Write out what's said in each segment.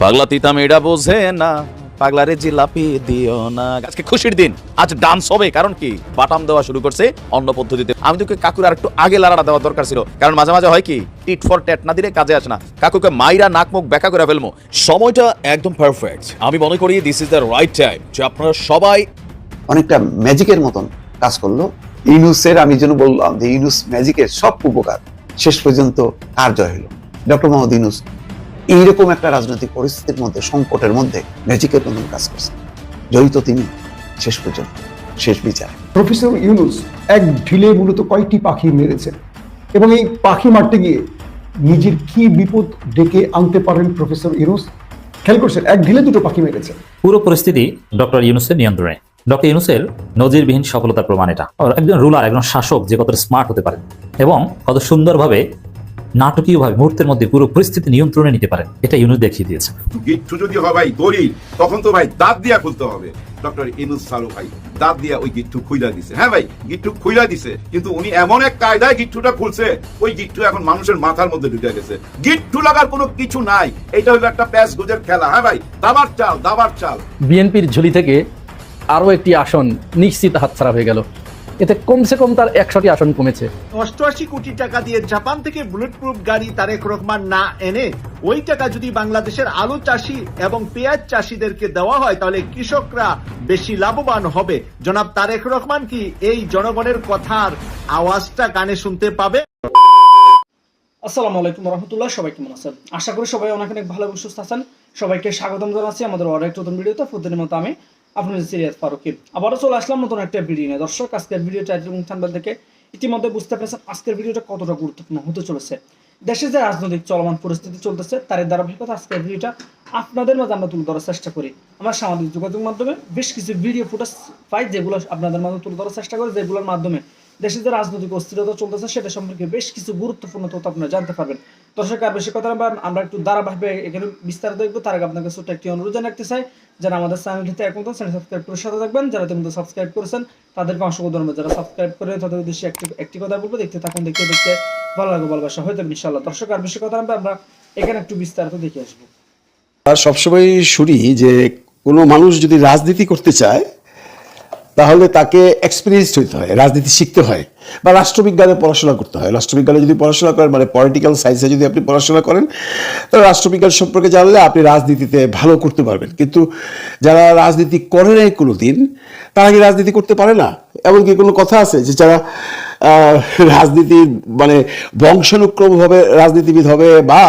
পাগলা তিতা মেয়েরা বোঝে না। পাগলারে জিলাপি দিও না। আজকে খুশির দিন, আজ ডান্স হবে, কারণ কি? বাটাম দেওয়া শুরু করছে অন্য পদ্ধতিতে। আমি তোকে কাকুর আর একটু আগে লাড়াটা দেওয়া দরকার ছিল, কারণ মাঝে মাঝে হয় কি টিট ফর ট্যাট না দিলে কাজে আসে না। কাকুকে মাইরা নাক মুখ করে ফেলব। সময়টা একদম পারফেক্ট আমি মনে করি this is the right time যে আপনারা সবাই অনেকটা ম্যাজিকের মতন কাজ করল। ইউনুসের আমি যেন বললাম যে ইউনুস ম্যাজিকের সব উপকার শেষ পর্যন্ত কার জয় হলো। ডক্টর মোহাম্মদ ইউনুস এইরকম একটা রাজনৈতিক পরিস্থিতির মধ্যে সংকটের মধ্যে ম্যাজিকের মতন কাজ করছেন জড়িত তিনি শেষ পর্যন্ত শেষ বিচার। প্রফেসর ইউনুস এক ঢিলে মূলত কয়েকটি পাখি মেরেছেন এবং এই পাখি মারতে গিয়ে নিজের কি বিপদ ডেকে আনতে পারেন প্রফেসর ইউনুস? খেয়াল করছেন এক ঢিলে দুটো পাখি মেরেছেন পুরো পরিস্থিতি ডক্টর ইউনুসের নিয়ন্ত্রণে। ডক্টর ইউনুসের নজিরবিহীন সফলতার প্রমাণ এটা। আর একজন রুলার একজন শাসক যে কতটা স্মার্ট হতে পারেন এবং কত সুন্দরভাবে নাটকীয়ভাবে মুহূর্তের মধ্যে পুরো পরিস্থিতি নিয়ন্ত্রণে নিতে পারেন। এটা ইউনুস দেখিয়ে দিয়েছে। গিট্টু যদি হয় ভাই দড়ি তখন তো ভাই দাঁত দিয়া খুলতে হবে। ডক্টর ইনুস সালু ভাই দাঁত দিয়া ওই গিট্টু খুইলা দিছে। হ্যাঁ ভাই গিট্টু খুইলা দিছে কিন্তু উনি এমন এক কায়দায় গিট্টুটা খুলছে ওই গিট্টু এখন মানুষের মাথার মধ্যে ঢুকে গেছে। গিট্টু লাগার কোনো কিছু নাই এটা হলো একটা প্যাস গুজের খেলা। হ্যাঁ ভাই দাবার চাল দাবার চাল। বিএনপির ঝুলি থেকে আরও একটি আসন নিশ্চিত হাতছাড়া হয়ে গেল। এতে কমসে কম তার একশোটি আসন কমেছে। অষ্টআশি কোটি টাকা দিয়ে জাপান থেকে বুলেট প্রুফ গাড়ি তারেক রহমান না এনে ওই টাকা যদি বাংলাদেশের আলু চাষি এবং পেঁয়াজ চাষিদেরকে দেওয়া হয় তাহলে কৃষকরা বেশি লাভবান হবে। জনাব তারেক রহমান কি এই জনগণের কথার আওয়াজটা কানে শুনতে পাবে? আসসালামু আলাইকুম রহমতুল্লাহ সবাই কেমন আছেন? আশা করি সবাই অনেক অনেক ভালো এবং সুস্থ আছেন। সবাইকে স্বাগতম জানাচ্ছি আমাদের অনেক নতুন ভিডিওতে। প্রতিদিনের মতো আমি আপনাদের সিরিয়াস ফারুকি আবারও চলে আসলাম নতুন একটা ভিডিও নিয়ে। দর্শক, আজকের ভিডিও টাইটেল এবং থাম্বনেল থেকে ইতিমধ্যে বুঝতে পেরেছেন আজকের ভিডিওটা কতটা গুরুত্বপূর্ণ হতে চলেছে। দেশে যে রাজনৈতিক চলমান পরিস্থিতি চলতেছে তার ধারাবাহিকতা আজকের ভিডিওটা আপনাদের মাঝে আমরা তুলে ধরার চেষ্টা করি। আমরা সামাজিক যোগাযোগ মাধ্যমে বেশ কিছু ভিডিও ফুটেজ পাই, যেগুলো আপনাদের মাঝে তুলে ধরার চেষ্টা করি, যেগুলোর মাধ্যমে দেশে যে রাজনৈতিক অস্থিরতা চলতেছে, সেটা সম্পর্কে বেশ কিছু গুরুত্বপূর্ণ তথ্য আপনারা জানতে পারবেন। দর্শক, আর বেশি কথা আমরা একটু ধারাবাহিকভাবে এখানে বিস্তারিত দেখব। তার আগে আপনাকে ছোট্ট একটি অনুরোধ জানাতে চাই, যারা আমাদের চ্যানেলটিতে এখন চ্যানেল সাবস্ক্রাইব করে সাথে থাকবেন, যারা তুমি সাবস্ক্রাইব করেছেন, তাদেরকে অসংখ্য ধন্যবাদ। যারা সাবস্ক্রাইব করে তাদের উদ্দেশ্যে একটি একটি কথা বলব, দেখতে থাকুন, দেখতে দেখতে ভালো লাগবে, ভালোবাসা হয়ে যাবে ইনশাল্লাহ দর্শক, আর বেশি কথা আমরা এখানে একটু বিস্তারিত দেখে আসব। আর সবসময় শুনি যে কোনো মানুষ যদি রাজনীতি করতে চায় তাহলে তাকে এক্সপিরিয়েন্সড হইতে হয়, রাজনীতি শিখতে হয় বা রাষ্ট্রবিজ্ঞানে পড়াশোনা করতে হয়। রাষ্ট্রবিজ্ঞানে যদি পড়াশোনা করেন মানে পলিটিক্যাল সায়েন্সে যদি আপনি পড়াশোনা করেন, তাহলে রাষ্ট্রবিজ্ঞান সম্পর্কে জানলে আপনি রাজনীতিতে ভালো করতে পারবেন। কিন্তু যারা রাজনীতি করে নাই কোনো দিন তারা কি রাজনীতি করতে পারে না? এমনকি কোনো কথা আছে যে যারা রাজনীতি মানে বংশানুক্রমভাবে রাজনীতিবিদ হবে বা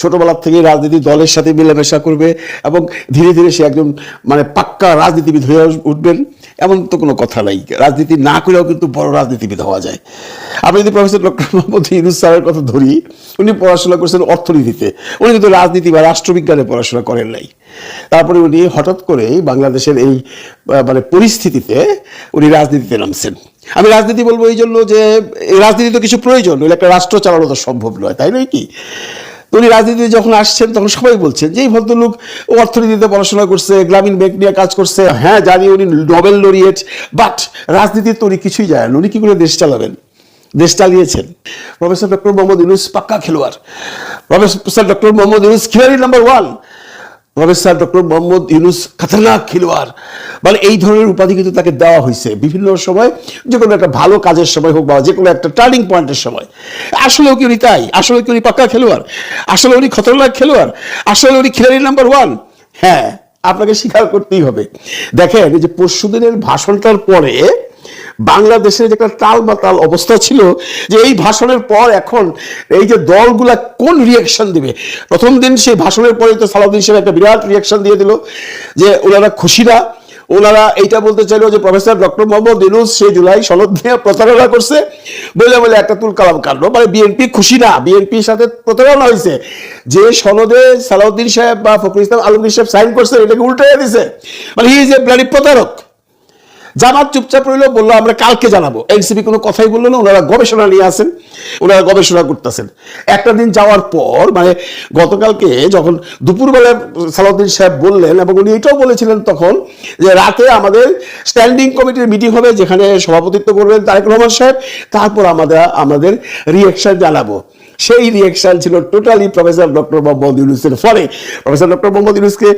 ছোটবেলার থেকে রাজনীতি দলের সাথে মিলেমিশা করবে এবং ধীরে ধীরে সে একজন মানে পাক্কা রাজনীতিবিদ হয়ে উঠবেন এমন তো কোনো কথা নাই। রাজনীতি না করেও কিন্তু বড় রাজনীতিবিদ হওয়া যায়। আমি যদি প্রফেসর ডক্টর মোহাম্মদ ইউনুস স্যারের কথা ধরি, উনি পড়াশোনা করেছেন অর্থনীতিতে। উনি কিন্তু রাজনীতি বা রাষ্ট্রবিজ্ঞানে পড়াশোনা করেন নাই। তারপরে উনি হঠাৎ করেই বাংলাদেশের এই মানে পরিস্থিতিতে উনি রাজনীতিতে নামছেন। আমি রাজনীতি বলব এই জন্য যে রাজনীতি তো কিছু প্রয়োজন একটা রাষ্ট্র চালানো তো সম্ভব নয়, তাই নয় কি? উনি রাজনীতিতে যখন আসছেন, তখন সবাই বলছেন যে, এই ভদ্রলোক অর্থনীতিতে পড়াশোনা করছে, গ্রামীণ ব্যাংক নিয়ে কাজ করছে। হ্যাঁ জানি উনি নোবেল লরিয়েট, বাট রাজনীতির তো উনি কিছুই জানেন উনি কী করে দেশ চালাবেন? দেশ চালিয়েছেন। প্রফেসর ডক্টর মোহাম্মদ ইউনুস পাক্কা খেলোয়াড়। প্রফেসর ডক্টর মোহাম্মদ ইউনুস খেলোয়াড়ি number one professor doctor Mohammad Yunus খাতারনাক খেলোয়াড়। মানে এই ধরনের উপাধি কিন্তু তাকে দেওয়া হয়েছে বিভিন্ন সময়, যে কোনো একটা ভালো কাজের সময় হোক বা যে কোনো একটা টার্নিং পয়েন্টের সময়। আসলেও কি উনি তাই? আসলে কি উনি পাক্কা খেলোয়াড়? আসলে উনি খতরনাক খেলোয়াড়? আসলে উনি খিলাড়ি নাম্বার ওয়ান হ্যাঁ আপনাকে স্বীকার করতেই হবে। দেখেন যে পরশুদিনের ভাষণটার পরে বাংলাদেশের যে একটা টাল মাতাল অবস্থা ছিল যে এই ভাষণের পর এখন এই যে দলগুলা কোন রিয়াকশন দিবে? প্রথম দিন সেই ভাষণের পরে তো সালাউদ্দিন সাহেব একটা বিরাট রিয়াকশন দিয়ে দিল যে ওনারা খুশি না ওনারা এইটা বলতে চাইলো যে প্রফেসর ডক্টর মোহাম্মদ ইনুস সে জুলাই সনদ নিয়ে প্রতারণা করছে। বলে বলে একটা তুল কালাম কাটলো মানে বিএনপি খুশি না বিএনপির সাথে প্রতারণা হয়েছে। যে সনদে সালাউদ্দিন সাহেব বা ফখরুল ইসলাম আলমগীর সাহেব সাইন করছে এটাকে উল্টে দিছে। মানে হি ইজ এ প্রতারক। জামাত চুপচাপ রইল, বলল, আমরা কালকে জানাব। এনসিপি কোনো কথাই বলল না, ওনারা গবেষণা নিয়ে আসেন ওনারা গবেষণা করতেছেন। একটা দিন যাওয়ার পর মানে গতকালকে যখন দুপুরবেলা সালাউদ্দিন সাহেব বললেন, এবং উনি এটাও বলেছিলেন তখন, যে রাতে আমাদের স্ট্যান্ডিং কমিটির মিটিং হবে, যেখানে সভাপতিত্ব করবেন তারেক রহমান সাহেব, তারপর আমাদের আমাদের রিয়েকশন জানাব। সেই রিয়েকশন ছিল টোটালি প্রফেসর ডক্টর মোহাম্মদ ইউনুসের ফলে। প্রফেসর ডক্টর মোহাম্মদ ইউনুসকে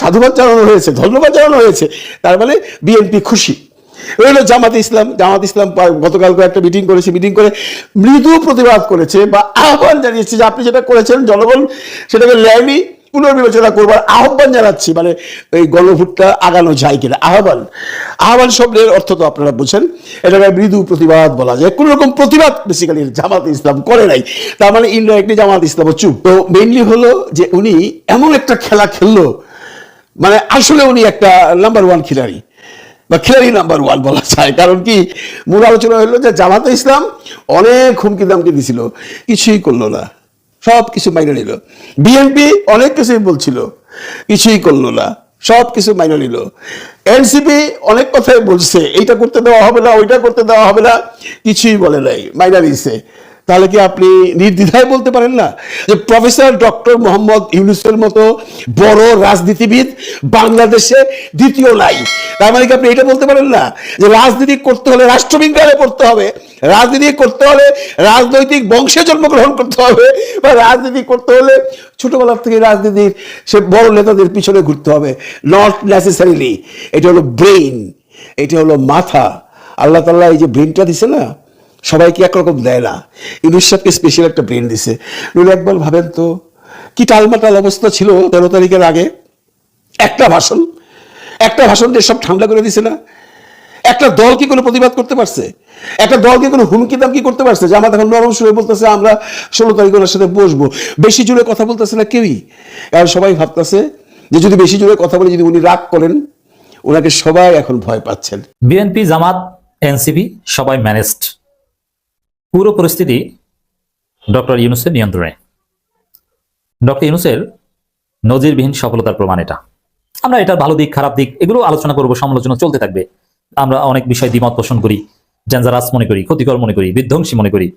সাধুবাদ জানানো হয়েছে, ধন্যবাদ জানানো হয়েছে। তার মানে বিএনপি খুশি। রইল জামাত ইসলাম জামাত ইসলাম গতকাল একটা মিটিং করেছে মিটিং করে মৃদু প্রতিবাদ করেছে বা আহ্বান জানিয়েছে যে আপনি যেটা করেছেন, জনগণ সেটাকে ন্যায়নি পুনর্বিবেচনা করবার আহ্বান জানাচ্ছি। মানে এই গণভোটটা আগানো যায় কিনা? আহ্বান। আহ্বান শব্দের অর্থ তো আপনারা বুঝেন এটাকে মৃদু প্রতিবাদ বলা যায়। কোন রকম প্রতিবাদ বেসিক্যালি জামাত ইসলাম করে নাই। তার মানে ইনডাইরেক্টলি জামাত ইসলাম চুপ তো মেইনলি হলো যে উনি এমন একটা খেলা খেললো মানে আসলে উনি একটা নাম্বার ওয়ান খিলাড়ি। বা খিলাড়ি নাম্বার ওয়ান বলা যায়। কারণ কি, মূল আলোচনা হলো যে জামাতে ইসলাম অনেক হুমকি দামকি দিছিল, কিছুই করল না। সব কিছু মাইনে নিল। বিএনপি অনেক কিছুই বলছিল, কিছুই করল না। সব কিছু মাইনে নিল। এনসিপি অনেক কথাই বলছে, এইটা করতে দেওয়া হবে না, ওইটা করতে দেওয়া হবে না, কিছুই বলে নাই, মাইনা নিছে। তাহলে কি আপনি নির্দ্বিধায় বলতে পারেন না? যে প্রফেসর ডক্টর মোহাম্মদ ইউনুসের মতো বড় রাজনীতিবিদ বাংলাদেশে দ্বিতীয় নাই। তার মানে কি আপনি এটা বলতে পারেন না? যে রাজনীতি করতে হলে রাষ্ট্রবিজ্ঞানে পড়তে হবে, রাজনীতি করতে হলে রাজনৈতিক বংশে জন্মগ্রহণ করতে হবে, বা রাজনীতি করতে হলে ছোটবেলা থেকে রাজনীতির সে বড় নেতাদের পিছনে ঘুরতে হবে। নট নেসেসারিলি এটা হলো ব্রেইন এটা হলো মাথা। আল্লাহ তাল্লাহ এই যে ব্রেনটা দিছে না সবাইকে একরকম দেয় না। ইউনুস সাহেবকে স্পেশাল একটা ব্রেন দিছে। নইলে একবার ভাবেন তো, কি টালমাটাল অবস্থা ছিল তেরো তারিখের আগে? একটা ভাষণ। একটা ভাষণ দিয়ে সব ঠান্ডা করে দিছে না? একটা দল কি কোনো প্রতিবাদ করতে পারছে? একটা দল কি কোনো হুমকি দাম কি করতে পারছে? যে আমার এখন নরম সুরে বলতেছে, আমরা ষোলো তারিখ ওনার সাথে বসবো। বেশি জোরে কথা বলতেছে না কেউই। কারণ সবাই ভাবতেছে যে যদি বেশি জোরে কথা বলে, যদি উনি রাগ করেন ওনাকে সবাই এখন ভয় পাচ্ছেন। বিএনপি, জামাত, এনসিপি সবাই ম্যানেজড পুরো পরিস্থিতি ডক্টর ইউনুসের নিয়ন্ত্রণে। ডক্টর ইউনুসের নজিরবিহীন সফলতার প্রমাণ এটা। আমরা এটার ভালো দিক, খারাপ দিক, এগুলো আলোচনা করব, সমালোচনা চলতে থাকবে। আমরা অনেক বিষয় দ্বিমত পোষণ করি ডেঞ্জারাস মনে করি, ক্ষতিকর মনে করি, বিধ্বংসী মনে করি।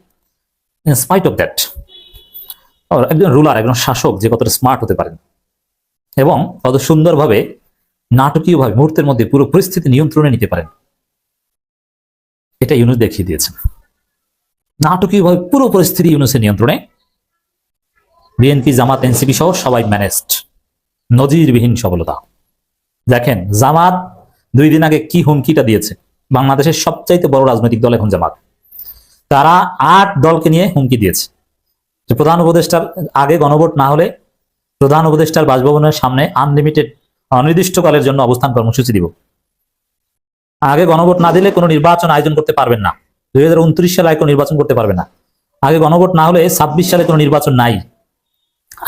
ইন স্পাইট অফ দ্যাট একজন রুলার একজন শাসক যে কতটা স্মার্ট হতে পারেন। এবং কত সুন্দরভাবে, নাটকীয়ভাবে মুহূর্তের মধ্যে পুরো পরিস্থিতি নিয়ন্ত্রণে নিতে পারেন। এটা ইউনুস দেখিয়ে দিয়েছেন। নাটকীয়ভাবে পুরো পরিস্থিতি ইউনুসের নিয়ন্ত্রণে। বিএনপি জামাত, এনসিপি সহ সবাই ম্যানেজড নজিরবিহীন সফলতা। দেখেন, জামাত দুই দিন আগে কি হুমকিটা দিয়েছে? বাংলাদেশের সবচাইতে বড় রাজনৈতিক দল এখন জামাত। তারা আট দলকে নিয়ে হুমকি দিয়েছে। যে প্রধান উপদেষ্টার আগে গণভোট না হলে প্রধান উপদেষ্টার বাসভবনের সামনে আনলিমিটেড অনির্দিষ্টকালের জন্য অবস্থান কর্মসূচি দিব। আগে গণভোট না দিলে কোনো নির্বাচন আয়োজন করতে পারবেন না। দুই হাজার উনত্রিশ সালে কোনো নির্বাচন করতে পারবেন না। আগে গণভোট না হলে ছাব্বিশ সালে কোনো নির্বাচন নাই।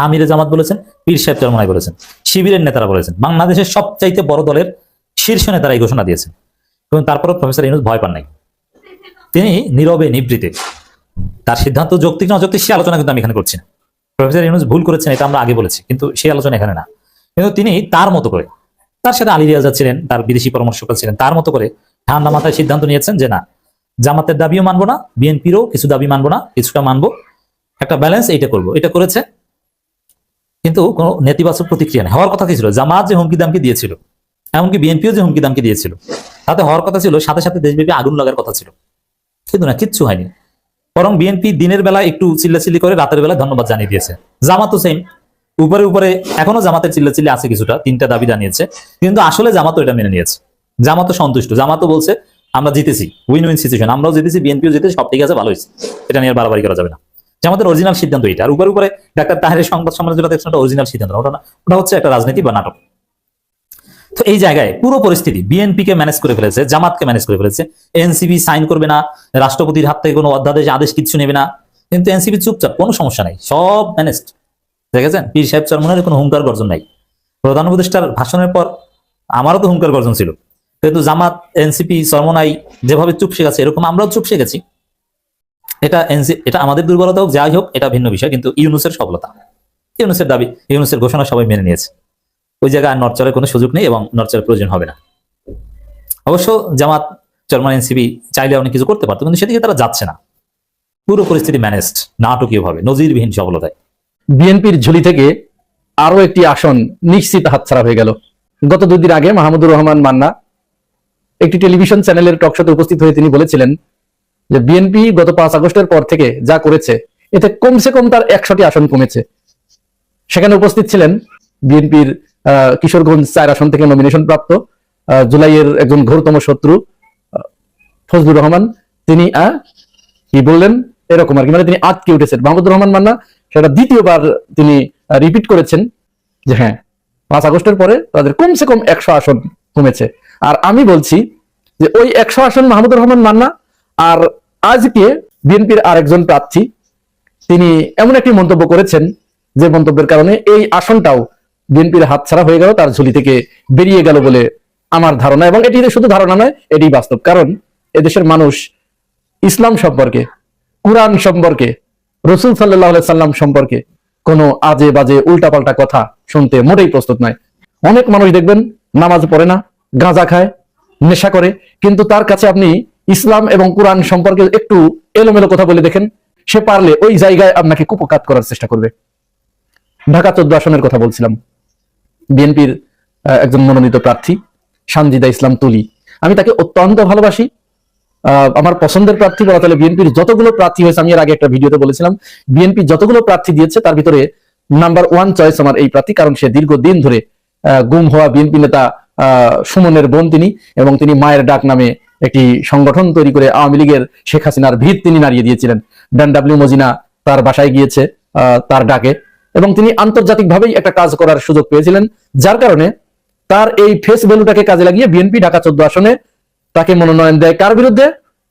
আমিরে জামাত বলেছেন, পীর সাহেব চরমনাই বলেছেন, শিবিরের নেতারা বলেছেন, বাংলাদেশের সবচাইতে বড় দলের শীর্ষ নেতারা এই ঘোষণা দিয়েছেন। এবং তারপরও প্রফেসর ইউনুস ভয় পান নাই। তিনি নীরবে নিবৃতে। তার সিদ্ধান্ত যৌক্তিক না অযৌক্তিক সে আলোচনা কিন্তু আমি এখানে করছি না। প্রফেসর ইউনুস ভুল করেছেন, এটা আমরা আগে বলেছি, কিন্তু সেই আলোচনা এখানে না। কিন্তু তিনি তার মতো করে, তার সাথে আলী রিয়াজা ছিলেন, তার বিদেশি পরামর্শকাল ছিলেন, তার মতো করে ঠান্ডা মাথায় সিদ্ধান্ত নিয়েছেন যে না জামাতের দাবিও মানবো না, বিএনপিরও কিছু দাবি মানবো না, কিছুটা মানবো। একটা ব্যালেন্স এইটা করব, এটা করেছে। কিন্তু কোনো নেতিবাচক প্রতিক্রিয়া নেই। হওয়ার কথা কি ছিল? জামাত যে হুমকি দামকে দিয়েছিল, এমনকি বিএনপিও যে হুমকি দামকে দিয়েছিল, তাতে হওয়ার কথা ছিল, সাথে সাথে দেশব্যাপী আগুন লাগার কথা ছিল। কিন্তু না, কিচ্ছু হয়নি। বরং বিএনপি দিনের বেলা একটু চিল্লাচিল্লি করে রাতের বেলা ধন্যবাদ জানিয়ে দিয়েছে। জামাতও সেম উপরে উপরে এখনও জামাতের চিল্লাচিল্লি আছে কিছুটা, তিনটা দাবি জানিয়েছে। কিন্তু আসলে জামাতও এটা মেনে নিয়েছে। জামাতও সন্তুষ্ট। জামাতও বলছে আমরা জিতেছি উইন উইন সিচুয়েশন আমরাও জিতেছি বিএনপিও জিতেছি, সব ঠিক আছে, ভালো হয়েছে। এটা নিয়ে বাড়াবাড়ি করা যাবে না। জামাতের অরিজিনাল সিদ্ধান্ত এটা। আর উপরে উপরে ডাক্তার তাহের সংবাদ সম্মেলন যেটা দেখছেন, ওটা অরিজিনাল সিদ্ধান্ত ওটা না, ওটা হচ্ছে একটা রাজনীতি বা নাটক। তো এই জায়গায় পুরো পরিস্থিতি বিএনপি কে ম্যানেজ করে ফেলেছে, জামাতকে ম্যানেজ করে ফেলেছে। এনসিপি সাইন করবে না, রাষ্ট্রপতির হাত থেকে কোনো অধ্যাদেশ, আদেশ কিছু নেবে না। কিন্তু এনসিপি চুপচাপ, কোনো সমস্যা নাই, সব ম্যানেজড দেখেছেন? পীর সাহেব চরমনের কোনো হুঙ্কার গর্জন নাই। প্রধান উপদেষ্টার ভাষণের পর আমারও তো হুঙ্কার গর্জন ছিল। কিন্তু জামাত, এনসিপি চরমনাই যেভাবে চুপ শিখেছে এরকম আমরাও চুপ শিখেছি এটা এটা আমাদের দুর্বলতা হোক, যাই হোক, এটা ভিন্ন বিষয়, কিন্তু ইউনুসের সফলতা। ইউনুসের দাবি, ইউনুসের ঘোষণা সবাই মেনে নিয়েছে। ওই জায়গায় নরচারের কোনো সুযোগ নেই এবং নরচারের প্রয়োজন হবে না। অবশ্য জামাত চরমান এনসিপি চাইলে অনেক কিছু করতে পারতো, কিন্তু সেদিকে তারা যাচ্ছে না। পুরো পরিস্থিতি ম্যানেজড নাটকীয় ভাবে নজিরবিহীন সফলতায়। বিএনপির ঝুলি থেকে আরও একটি আসন নিশ্চিত হাতছাড়া হয়ে গেল। গত দুদিন আগে মাহমুদুর রহমান মান্না একটি টেলিভিশন চ্যানেলের টকশোতে উপস্থিত হয়ে তিনি বলেছিলেন যে বিএনপি গত পাঁচ আগস্টের পর থেকে যা করেছে, এতে কমসে কম তার একশোটি আসন কমেছে। সেখানে উপস্থিত ছিলেন বিএনপির কিশোরগঞ্জ চার আসন থেকে নমিনেশন প্রাপ্ত জুলাইয়ের একজন ঘোরতম শত্রু ফজলুর রহমান। তিনি কি বললেন? এরকম আর কি মানে তিনি আটকে উঠেছেন মাহমুদুর রহমান মান্না, সেটা দ্বিতীয়বার তিনি রিপিট করেছেন যে হ্যাঁ পাঁচ আগস্টের পরে তাদের কমসে কম একশো আসন কমেছে। আর আমি বলছি যে ওই একশো আসন মাহমুদুর রহমান মান্না আর আজকে বিএনপির আরেকজন প্রার্থী, তিনি এমন একটি মন্তব্য করেছেন যে মন্তব্যের কারণে এই আসনটাও বিএনপির হাতছাড়া হয়ে গেল, তার ঝুলি থেকে বেরিয়ে গেল বলে আমার ধারণা এবং এটি শুধু ধারণা নয়, এটি বাস্তব। কারণ এদেশের মানুষ ইসলাম সম্পর্কে, কোরআন সম্পর্কে, রসুল সাল্লাহ সাল্লাম সম্পর্কে কোনো আজে বাজে উল্টাপাল্টা কথা শুনতে মোটেই প্রস্তুত নয়। অনেক মানুষ দেখবেন নামাজ পড়ে না, গাঁজা খায়, নেশা করে। কিন্তু তার কাছে আপনি ইসলাম এবং কোরআন সম্পর্কে একটু এলোমেলো কথা বলে দেখেন, সে পারলে ওই জায়গায় আপনাকে কুপকাত করার চেষ্টা করবে। ঢাকা চোদ্দ আসনের কথা বলছিলাম। বিএনপির একজন মনোনীত প্রার্থী, সানজিদা ইসলাম তুলি। আমি তাকে অত্যন্ত ভালোবাসি। আমার পছন্দের প্রার্থী বলা তাহলে বিএনপির যতগুলো প্রার্থী হয়েছে, আমি এর আগে একটা ভিডিওতে বলেছিলাম, বিএনপি যতগুলো প্রার্থী দিয়েছে, তার ভিতরে নাম্বার ওয়ান চয়েস আমার এই প্রার্থী, কারণ সে দীর্ঘদিন ধরে গুম হওয়া বিএনপি নেতা সুমনের বোন তিনি এবং তিনি মায়ের ডাক নামে একটি সংগঠন তৈরি করে আওয়ামী লীগের শেখ হাসিনার ভিত তিনি নাড়িয়ে দিয়েছিলেন। ডান ডাব্লিউ মজিনা তার বাসায় গিয়েছে তার ডাকে এবং তিনি আন্তর্জাতিকভাবেই একটা কাজ করার সুযোগ পেয়েছিলেন, যার কারণে তার এই ফেস ভ্যালুটাকে কাজে লাগিয়ে বিএনপি ঢাকা চোদ্দ আসনে তাকে মনোনয়ন দেয় কার বিরুদ্ধে?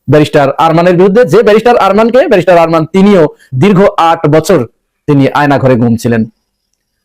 ব্যারিস্টার আরমানের বিরুদ্ধে। যে ব্যারিস্টার আরমানকে, ব্যারিস্টার আরমান তিনিও দীর্ঘ আট বছর তিনি আয়না ঘরে ঘুমছিলেন